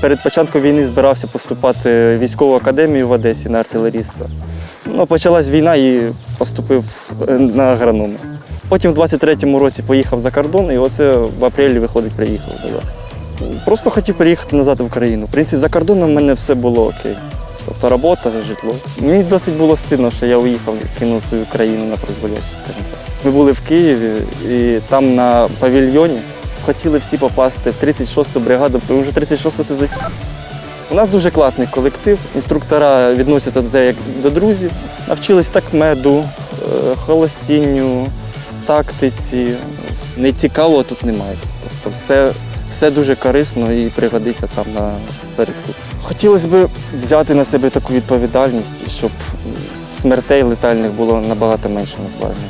Перед початком війни збирався поступати в військову академію в Одесі на артилерійство. Ну, почалась війна і поступив е, на агрономи. Потім в 23-му році поїхав за кордон, і оце в апрелі, виходить, приїхав назад. Просто хотів переїхати назад в Україну. В принципі, за кордоном в мене все було окей. Тобто робота, житло. Мені досить було стидно, що я уїхав, кинув свою країну на призволяще, скажімо так. Ми були в Києві і там на павільйоні хотіли всі попасти в 36-ту бригаду, тому що 36-та це закінчиться. У нас дуже класний колектив. Інструктора відносяться до тебе як до друзів. Навчились так меду, е, холостінню, тактиці. Нецікавого тут немає. Тобто все, все дуже корисно і пригодиться там на передку. Хотілося б взяти на себе таку відповідальність, щоб смертей летальних було набагато менше на звання.